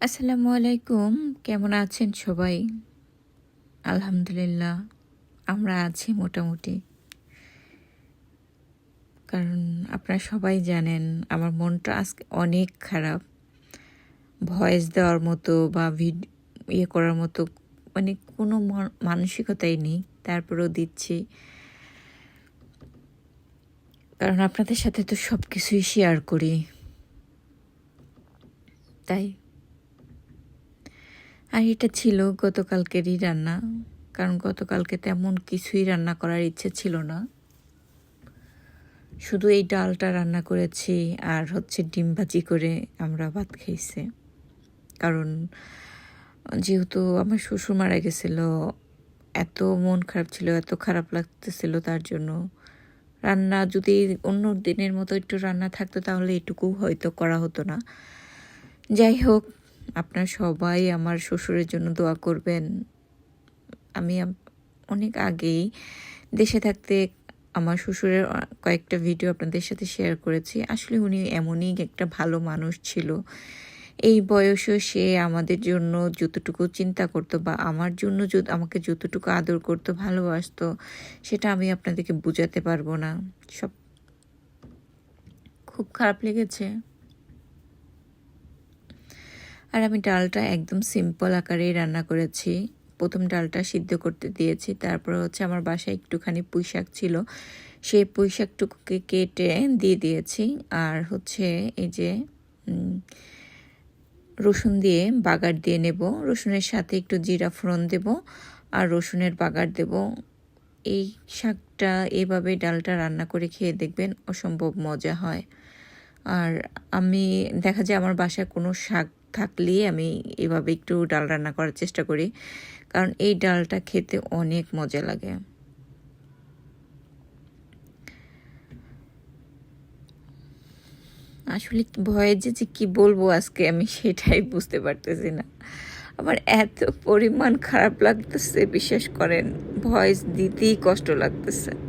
আসসালামু আলাইকুম। কেমন আছেন সবাই? আলহামদুলিল্লাহ, আমরা আছি মোটামুটি। কারণ আপনারা সবাই জানেন, আমার মনটা আজকে অনেক খারাপ। ভয়েস দেওয়ার মতো বা ভিড ইয়ে করার মতো মানে কোনো মান- মানসিকতাই নেই। তারপরেও দিচ্ছি। কারণ আপনাদের সাথে তো সব কিছুই শেয়ার করি। তাই আর এটা ছিল গতকালকেরই রান্না, কারণ গতকালকে তেমন কিছুই রান্না করার ইচ্ছে ছিল না। শুধু এই ডালটা রান্না করেছি আর হচ্ছে ডিম ভাজি করে আমরা ভাত খেয়েছি কারণ যেহেতু আমার শ্বশুর মারা গেছিল, এত মন খারাপ ছিল, এত খারাপ লাগতেছিল তার জন্য। রান্না যদি অন্য দিনের মতো একটু রান্না থাকতো তাহলে এটুকু হয়তো করা হতো না। যাই হোক আপনারা সবাই আমার শ্বশুরের জন্য দোয়া করবেন। আমি অনেক আগেই দেশে থাকতে আমার শ্বশুরের কয়েকটা ভিডিও আপনাদের সাথে শেয়ার করেছি। আসলে উনি এমনই একটা ভালো মানুষ ছিল। এই বয়সেও সে আমাদের জন্য যতটুকু চিন্তা করতো বা আমার জন্য আমাকে যতটুকু আদর করতো, ভালোবাসতো, সেটা আমি আপনাদেরকে বোঝাতে পারব না। সব, খুব খারাপ লেগেছে। আর আমি ডালটা একদম সিম্পল আকারেই রান্না করেছি। প্রথম ডালটা সিদ্ধ করতে দিয়েছি, তারপর হচ্ছে আমার বাসায় একটুখানি পুঁই শাক ছিল। সেই পুঁই শাকটুকুকে কেটে দিয়ে দিয়েছি। আর হচ্ছে এই যে রসুন দিয়ে বাগার দিয়ে নেব। রসুনের সাথে একটু জিরা ফোড়ন দেব আর রসুনের বাগার দেব। এই শাকটা এভাবে ডালটা রান্না করে খেয়ে দেখবেন অসম্ভব মজা হয়। আর আমি, দেখা যায় আমার বাসায় কোনো শাক থাকলেই আমি এভাবে একটু ডাল রান্না করার চেষ্টা করি। কারণ এই ডালটা খেতে অনেক মজা লাগে। আসলে ভয়ে যে যে কি বলব আজকে আমি সেটাই বুঝতে পারতেছি না। আমার এত পরিমাণ খারাপ লাগতেছে, বিশ্বাস করেন, ভয়েস দিতেই কষ্ট লাগতেছে।